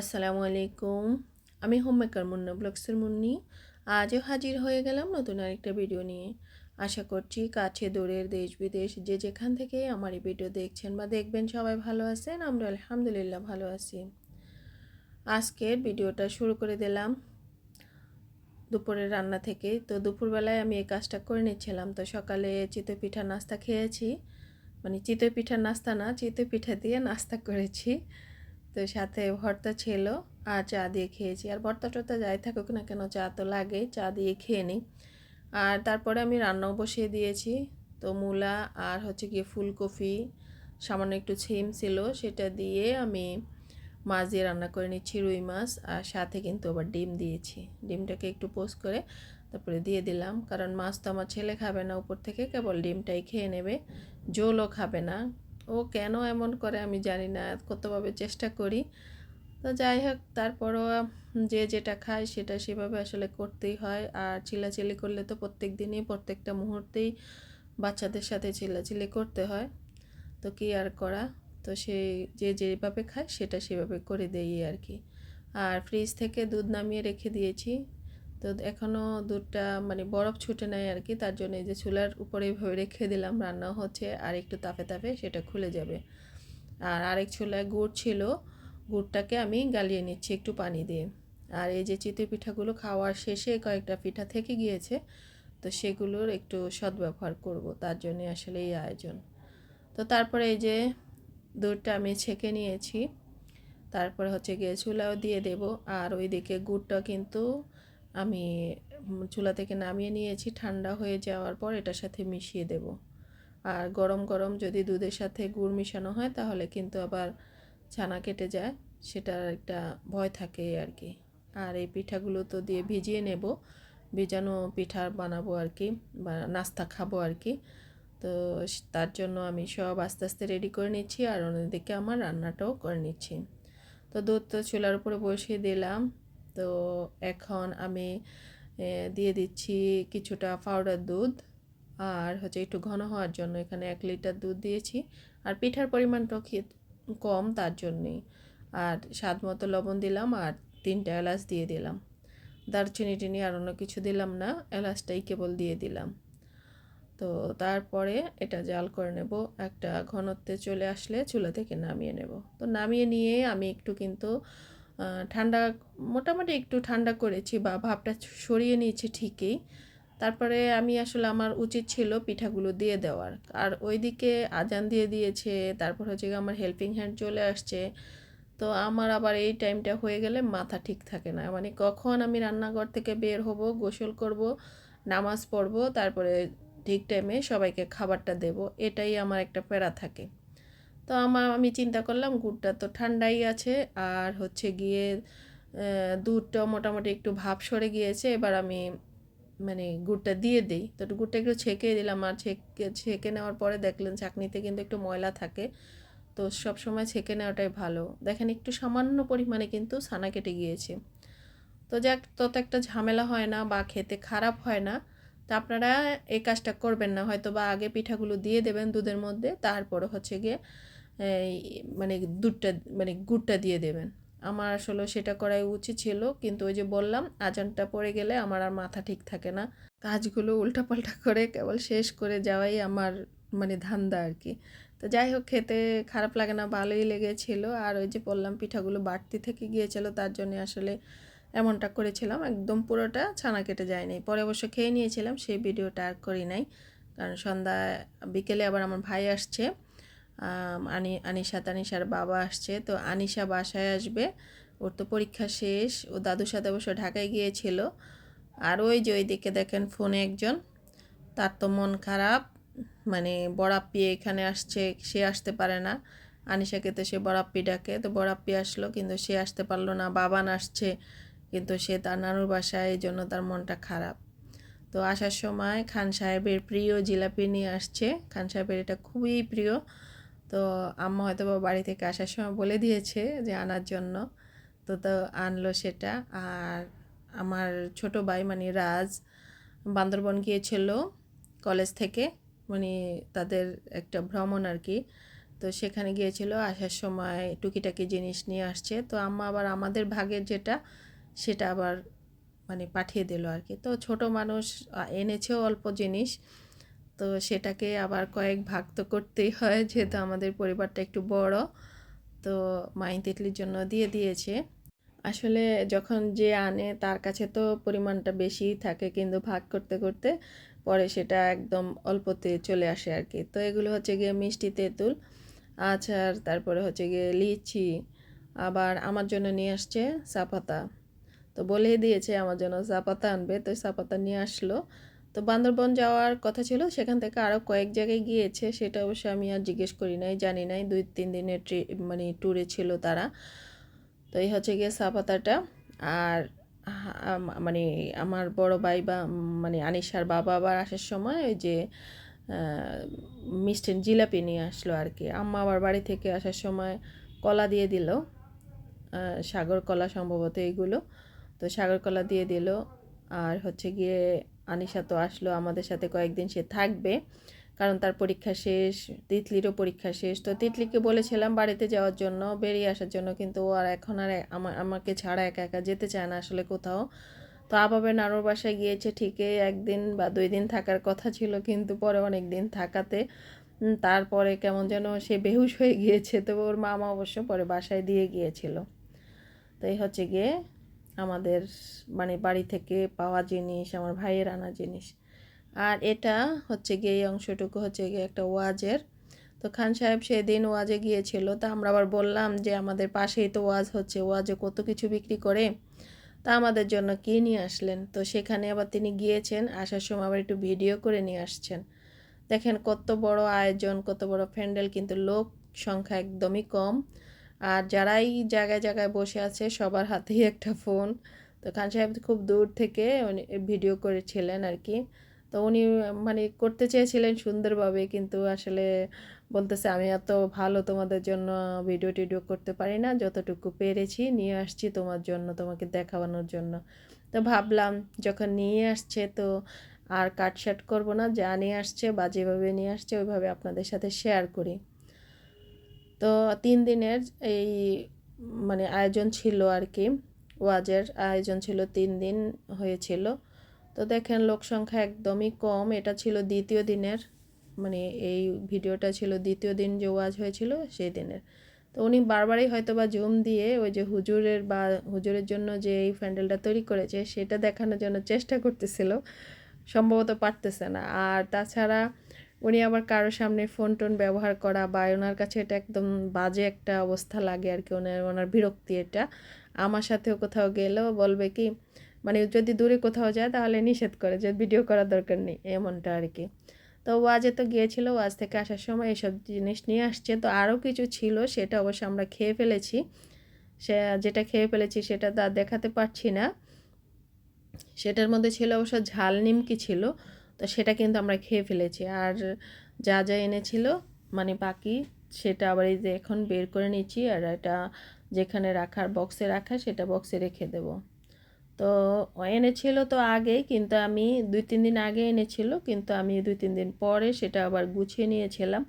আসসালামু আলাইকুম আমি হোমমেকার মুন্না ব্লগসের মুন্নি। আজও হাজির হয়ে গেলাম নতুন আরেকটা ভিডিও নিয়ে। আশা করছি কাছে দূরের দেশ বিদেশ যে যেখান থেকে আমার এই ভিডিও দেখছেন বা দেখবেন সবাই ভালো আছেন, আমরা আলহামদুলিল্লাহ ভালো আছি। আজকের ভিডিওটা শুরু করে দিলাম দুপুরের রান্না থেকে। তো দুপুরবেলায় আমি এই কাজটা করে নিচ্ছিলাম। তো সকালে চিতই পিঠা নাস্তা খেয়েছি। মানে চিতই পিঠার নাস্তা না, চিতই পিঠা দিয়ে নাস্তা করেছি। তো সাথে ভর্তা ছিল আর চা দিয়ে খেয়েছি। আর ভর্তা টর্তা যাই থাকুক না কেন, চা তো লাগে চা দিয়ে খেয়ে নিই। আর তারপরে আমি রান্নাও বসিয়ে দিয়েছি। তো মূলা আর হচ্ছে গিয়ে ফুলকপি, সামান্য একটু ছিম ছিল, সেটা দিয়ে আমি মাছ দিয়ে রান্না করে নিচ্ছি, রুই মাছ। আর সাথে কিন্তু আবার ডিম দিয়েছি। ডিমটাকে একটু পোস্ট করে তারপরে দিয়ে দিলাম। কারণ মাছ তো আমার ছেলে খাবে না উপর থেকে, কেবল ডিমটাই খেয়ে নেবে। জোলও খাবে না। ও কেন এমন করে আমি জানি না, কতভাবে চেষ্টা করি। তো যাই হোক, তারপরও যে যেটা খায় সেটা সেভাবে আসলে করতেই হয়। আর চিলাচিলি করলে তো প্রত্যেক দিনই প্রত্যেকটা মুহূর্তেই বাচ্চাদের সাথে চিলাচিলি করতে হয়। তো কি আর করা? তো সে যে যেভাবে খায় সেটা সেভাবে করে দেই আর কি। আর ফ্রিজ থেকে দুধ নামিয়ে রেখে দিয়েছি। তো এখনও দুধটা মানে বরফ ছুটে নেয় আর কি তার জন্য এই যে চুলার উপরে এইভাবে রেখে দিলাম রান্না হচ্ছে আর একটু তাপে তাপে সেটা খুলে যাবে। আর আরেক চুলায় গুড় ছিল, গুড়টাকে আমি গালিয়ে নিচ্ছি একটু পানি দিয়ে। আর এই যে চিতই পিঠাগুলো খাওয়ার শেষে কয়েকটা পিঠা থেকে গিয়েছে, তো সেগুলোর একটু সদ্ব্যবহার করব, তার জন্য আসলে এই আয়োজন। তো তারপরে এই যে দুধটা আমি ছেঁকে নিয়েছি, তারপরে হচ্ছে গিয়ে চুলাও দিয়ে দেব, আর ওইদিকে গুড়টা কিন্তু আমি চুলা থেকে নামিয়ে নিয়েছি, ঠান্ডা হয়ে যাওয়ার পর এটার সাথে মিশিয়ে দেব। আর গরম গরম যদি দুধের সাথে গুড় মিশানো হয়, তাহলে কিন্তু আবার ছানা কেটে যায়, সেটার একটা ভয় থাকে আর কি। আর এই পিঠাগুলো তো দিয়ে ভিজিয়ে নেব, ভিজানো পিঠা বানাবো আর কি, বা নাস্তা খাব আর কি। তো তার জন্য আমি সব আস্তে আস্তে রেডি করে নিচ্ছি, আর অন্যদিকে আমার রান্নাটাও করে নিচ্ছি। তো দুধ তো চুলার উপরে বসিয়ে দিলাম। তো এখন আমি দিয়ে দিচ্ছি কিছুটা পাউডার দুধ আর হচ্ছে একটু ঘন হওয়ার জন্য এখানে এক লিটার দুধ দিয়েছি। আর পিঠার পরিমাণটাও কম তার জন্যেই। আর স্বাদ মতো লবণ দিলাম আর তিনটা এলাচ দিয়ে দিলাম। দারচিনি টিনি আর অন্য কিছু দিলাম না, এলাচটাই কেবল দিয়ে দিলাম। তো তারপরে এটা জাল করে নেব, একটা ঘনত্বে চলে আসলে চুলা থেকে নামিয়ে নেব। তো নামিয়ে নিয়ে আমি একটু কিন্তু ঠান্ডা, মোটামুটি একটু ঠান্ডা করেছি বা ভাবটা সরিয়ে নিয়েছি ঠিকই। তারপরে আমি আসলে আমার উচিত ছিল পিঠাগুলো দিয়ে দেওয়ার। আর ওইদিকে আজান দিয়ে দিয়েছে, তারপর হচ্ছে আমার হেল্পিং হ্যান্ড চলে আসছে। তো আমার আবার এই টাইমটা হয়ে গেলে মাথা ঠিক থাকে না। মানে কখন আমি রান্নাঘর থেকে বের হব, গোসল করব, নামাজ পড়ব, তারপরে ঠিক টাইমে সবাইকে খাবারটা দেব, এটাই আমার একটা প্যারা থাকে। তো আমার আমি চিন্তা করলাম গুড়টা তো ঠান্ডাই আছে আর হচ্ছে গিয়ে দুধটা মোটামুটি একটু ভাব সরে গিয়েছে, এবার আমি মানে গুড়টা দিয়ে দিই। তো গুড়টা একটু ছেঁকে দিলাম আর ছেঁকে ছেঁকে নেওয়ার পরে দেখলেন চাকনিতে কিন্তু একটু ময়লা থাকে। তো সব সময় ছেঁকে নেওয়াটাই ভালো। দেখেন একটু সামান্য পরিমাণে কিন্তু ছানা কেটে গিয়েছে। তো যাক, তত একটা ঝামেলা হয় না বা খেতে খারাপ হয় না। তো আপনারা এই কাজটা করবেন না। হয়তো বা আগে পিঠাগুলো দিয়ে দেবেন দুধের মধ্যে, তারপরে হচ্ছে গিয়ে মানে দুধটা মানে গুড়টা দিয়ে দেবেন। আমার আসলে সেটা করাই উচিত ছিল, কিন্তু ওই যে বললাম, আজানটা পড়ে গেলে আমার আর মাথা ঠিক থাকে না। কাজগুলো উল্টাপাল্টা করে কেবল শেষ করে যাওয়াই আমার মানে ধান্দা আর কি। তো যাই হোক, খেতে খারাপ লাগে না, ভালোই লেগেছিল। আর ওই যে বললাম, পিঠাগুলো বাড়তি থেকে গিয়েছিল, তার জন্য আসলে এমনটা করেছিলাম, একদম পুরোটা ছানা কেটে যায়নি। পরে অবশ্য খেয়ে নিয়েছিলাম, সেই ভিডিওটা আর করি নাই। কারণ সন্ধ্যা বিকেলে আবার আমার ভাই আসছে আনি, আনিশা, তানিশার বাবা আসছে। তো আনিশা বাসায় আসবে, ওর তো পরীক্ষা শেষ, ও দাদুর সাথে অবশ্য ঢাকায় গিয়েছিল। আর ওই যে ওইদিকে দেখেন ফোনে একজন, তার তো মন খারাপ মানে বড়াপ্পি এখানে আসছে, সে আসতে পারে না। আনিশাকে তো সে বড়াপ্পি ডাকে, তো বড়াপ্পি আসলো, কিন্তু সে আসতে পারল না বাবান আসছে কিন্তু সে তার নানুর বাসায় এই জন্য তার মনটা খারাপ। তো আসার সময় খান সাহেবের প্রিয় জিলাপি নিয়ে আসছে। খান সাহেবের এটা খুবই প্রিয়। তো আম্মা হয়তো বা বাড়ি থেকে আসার সময় বলে দিয়েছে যে আনার জন্য। তো তো আনলো সেটা। আর আমার ছোট ভাই মানে রাজ বান্দরবন গিয়েছিল কলেজ থেকে। মানে তাদের একটা ভ্রমণ আর কি। তো সেখানে গিয়েছিল, আসার সময় টুকিটাকি জিনিস নিয়ে আসছে। তো আম্মা আবার আমাদের ভাগের যেটা সেটা আবার মানে পাঠিয়ে দিল আর কি তো ছোট মানুষ এনেছেও অল্প জিনিস। তো সেটাকে আবার কয়েক ভাগ তো করতেই হয়, যেহেতু আমাদের পরিবারটা একটু বড়। তো মাইন তিতলির জন্য দিয়ে দিয়েছে। আসলে যখন যে আনে, তার কাছে তো পরিমাণটা বেশিই থাকে, কিন্তু ভাগ করতে করতে পরে সেটা একদম অল্পতে চলে আসে আর কি তো এগুলো হচ্ছে গিয়ে মিষ্টি তেঁতুল, আচার, তারপরে হচ্ছে গিয়ে লিচি, আবার আমার জন্য নিয়ে আসছে চাপাতা তো বলেই দিয়েছে আমার জন্য চাপাতা আনবে। তো চাপাতা নিয়ে আসলো। তো বান্দরবন যাওয়ার কথা ছিল, সেখান থেকে আরও কয়েক জায়গায় গিয়েছে। সেটা অবশ্য আমি আর জিজ্ঞেস করি নাই, জানি নাই। দুই, তিন দিনের ট্রি মানে ট্যুরে ছিল তারা। তো এই হচ্ছে গিয়ে চাপাতাটা। আর মানে আমার বড় ভাই বা মানে আনিশার বাবা আবার আসার সময় ওই যে মিষ্টি জিলাপি নিয়ে আসলো আর কি। আম্মা আবার বাড়ি থেকে আসার সময় কলা দিয়ে দিল। সাগর কলা সম্ভবত এইগুলো তো সাগর কলা দিয়ে দিল। আর হচ্ছে গিয়ে আনিশা তো আসলো আমাদের সাথে কয়েকদিন সে থাকবে। কারণ তার পরীক্ষা শেষ, তিতলিরও পরীক্ষা শেষ। তো তিতলিকে বলেছিলাম বাড়িতে যাওয়ার জন্য, বেরিয়ে আসার জন্য, কিন্তু ও আর এখন আর আমা- আমাকে ছাড়া একা একা যেতে চায় না আসলে কোথাও। তো আবাবে নানুর বাসায় গিয়েছে ঠিকই, একদিন বা দুই দিন থাকার কথা ছিল, কিন্তু পরে অনেক দিন থাকাতে তারপরে কেমন যেন সে বেহুশ হয়ে গিয়েছে। তো ওর মামা অবশ্য পরে বাসায় দিয়ে গিয়েছিল। তো এই হচ্ছে গিয়ে আমাদের মানে বাড়ি থেকে পাওয়া জিনিস, আমার ভাইয়ের আনা জিনিস। আর এটা হচ্ছে গিয়ে এই অংশটুকু হচ্ছে গিয়ে একটা ওয়াজের। তো খান সাহেব সেদিন ওয়াজে গিয়েছিল, তা আমরা আবার বললাম যে আমাদের পাশেই তো ওয়াজ হচ্ছে, ওয়াজে কত কিছু বিক্রি করে, তা আমাদের জন্য কি নিয়ে আসলেন? তো সেখানে আবার তিনি গিয়েছেন, আসার সময় আবার একটু ভিডিও করে নিয়ে আসছেন। দেখেন কত বড় আয়োজন, কত বড় প্যান্ডেল, কিন্তু লোক সংখ্যা একদমই কম। আর যারাই জায়গায় জায়গায় বসে আছে, সবার হাতেই একটা ফোন। তো খান সাহেব খুব দূর থেকে উনি ভিডিও করেছিলেন আর কি। তো উনি মানে করতে চেয়েছিলেন সুন্দরভাবে, কিন্তু আসলে বলতেছে, আমি এত ভালো তোমাদের জন্য ভিডিও টিডিও করতে পারি না, যতটুকু পেরেছি নিয়ে আসছি তোমার জন্য, তোমাকে দেখানোর জন্য। তো ভাবলাম, যখন নিয়ে আসছে তো আর কাটসাট করব না, যা নিয়ে আসছে বা যেভাবে নিয়ে আসছে, ওইভাবে আপনাদের সাথে শেয়ার করি। তো তিন দিনের এই মানে আয়োজন ছিল আর কি। ওয়াজের আয়োজন ছিল, তিন দিন হয়েছিল। তো দেখেন, লোক সংখ্যা একদমই কম। এটা ছিল দ্বিতীয় দিনের মানে এই ভিডিওটা ছিল দ্বিতীয় দিন যে ওয়াজ হয়েছিল, সেই দিনের। তো উনি বারবারই হয়তো বা জুম দিয়ে ওই যে হুজুরের বা হুজুরের জন্য যে এই প্যান্ডেলটা তৈরি করেছে, সেটা দেখানোর জন্য চেষ্টা করতেছিল। সম্ভবত পারতেছে না। আর তাছাড়া উনি আবার কারোর সামনে ফোন টোন ব্যবহার করা বা ওনার কাছে এটা একদম বাজে একটা অবস্থা লাগে আর কি, ওনার ওনার বিরক্তি এটা। আমার সাথেও কোথাও গেলেও বলবে কি মানে যদি দূরে কোথাও যায় তাহলে নিষেধ করে, যে ভিডিও করার দরকার নেই, এমনটা আর কি। তো ওয়াজে তো গিয়েছিল ওয়াজ থেকে আসার সময় এসব জিনিস নিয়ে আসছে। তো আরও কিছু ছিল, সেটা অবশ্য আমরা খেয়ে ফেলেছি। সে, যেটা খেয়ে ফেলেছি সেটা তো দেখাতে পারছি না। সেটার মধ্যে ছিল অবশ্য ঝাল নিমকি ছিল। তো সেটা কিন্তু আমরা খেয়ে ফেলেছি। আর যা যা এনেছিল মানে বাকি, সেটা আবার এই যে এখন বের করে নিচ্ছি আর এটা যেখানে রাখার বক্সে রাখা, সেটা বক্সে রেখে দেব। তো এনেছিল তো আগেই, কিন্তু আমি দুই, তিন দিন আগে এনেছিল, কিন্তু আমি দুই, তিন দিন পরে সেটা আবার গুছিয়ে নিয়েছিলাম।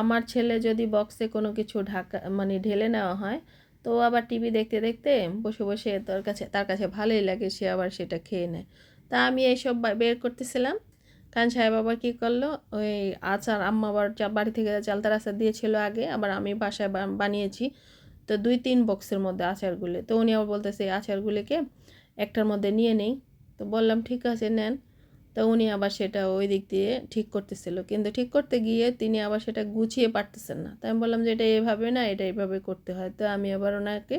আমার ছেলে যদি বক্সে কোনো কিছু ঢাকা মানে ঢেলে নেওয়া হয়, তো আবার টিভি দেখতে দেখতে বসে বসে তার কাছে তার কাছে ভালোই লাগে, সে আবার সেটা খেয়ে নেয়। তা আমি এইসব বের করতেছিলাম কারণ সাহেব আবার কী করল? ওই আচার আম্মা আবার বাড়ি থেকে চালতার আচার দিয়েছিল আগে, আবার আমি বাসায় বানিয়েছি। তো দুই তিন বক্সের মধ্যে আচারগুলি। তো উনি আবার বলতেছে, এই আচারগুলিকে একটার মধ্যে নিয়ে নেই। তো বললাম, ঠিক আছে, নেন। তো উনি আবার সেটা ওই দিক দিয়ে ঠিক করতেছিল। কিন্তু ঠিক করতে গিয়ে তিনি আবার সেটা গুছিয়ে পারতেছেন না। তাই আমি বললাম যে, এটা এভাবে না, এটা এভাবে করতে হয়। তো আমি আবার ওনাকে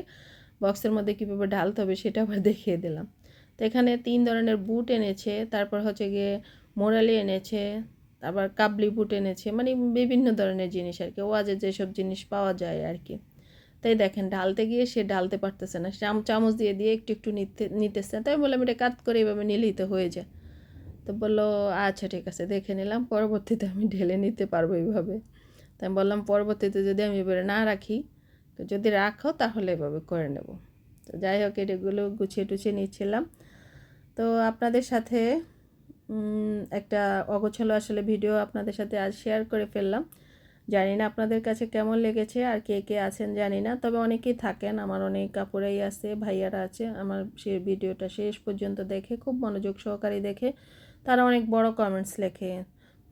বক্সের মধ্যে কীভাবে ঢালতে হবে সেটা আবার দেখিয়ে দিলাম। তো এখানে তিন ধরনের বুট এনেছে, তারপর হচ্ছে গিয়ে মোরালি এনেছে আবার কাবলি বুট এনেছে মানে বিভিন্ন ধরনের জিনিস আর কি ওয়াজে যেসব জিনিস পাওয়া যায় আর কি। তাই দেখেন, ঢালতে গিয়ে সে ঢালতে পারতেছে না চাম চামচ দিয়ে দিয়ে একটু একটু নিতে, নিতেছে। তাই বললাম, এটা কাত করে এভাবে নিলেই তো হয়ে যায়। তো বলল আচ্ছা ঠিক আছে, দেখে নিলাম, পরবর্তীতে আমি ঢেলে নিতে পারব এইভাবে। তাই বললাম, পরবর্তীতে যদি আমি এবারে না রাখি, তো যদি রাখো, তাহলে এভাবে করে নেব। তো যাই হোক এগুলো গুছিয়ে টুছিয়ে নিচ্ছিলাম। তো আপনাদের সাথে একটা অগোছালো আসলে ভিডিও আপনাদের সাথে আজ শেয়ার করে ফেললাম। জানি না আপনাদের কাছে কেমন লেগেছে, আর কে কে আছেন জানি না, তবে অনেকেই থাকেন। আমার অনেক কাপড়াই আছে, ভাইয়ারা আছে। আমার সে ভিডিওটা শেষ পর্যন্ত দেখে, খুব মনোযোগ সহকারে দেখে, তারা অনেক বড় কমেন্টস লেখে।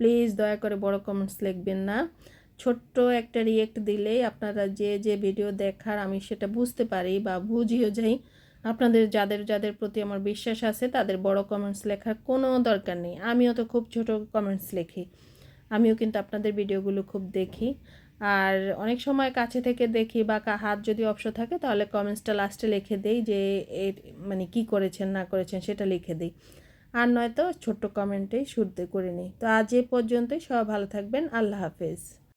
প্লিজ দয়া করে বড় কমেন্টস লিখবেন না। ছোট্ট একটা রিয়েক্ট দিলেই আপনারা যে যে ভিডিও দেখার আমি সেটা বুঝতে পারি বা বুঝিও যাই। আপনাদের যাদের যাদের প্রতি আমার বিশ্বাস আছে, তাদের বড় কমেন্টস লেখার কোনো দরকার নেই। আমিও তো খুব ছোট কমেন্টস লিখি। আমিও কিন্তু আপনাদের ভিডিওগুলো খুব দেখি। আর অনেক সময় কাছে থেকে দেখি বা হাত যদি অপশন থাকে, তাহলে কমেন্টসটা লাস্টে লিখে দেই যে এর মানে কি করেছেন, না করেছেন সেটা লিখে দিই। আর নয়তো ছোট্ট কমেন্টেই শুরুতে করে নিই। তো আজ এ পর্যন্তই। সবাই ভালো থাকবেন। আল্লাহ হাফেজ।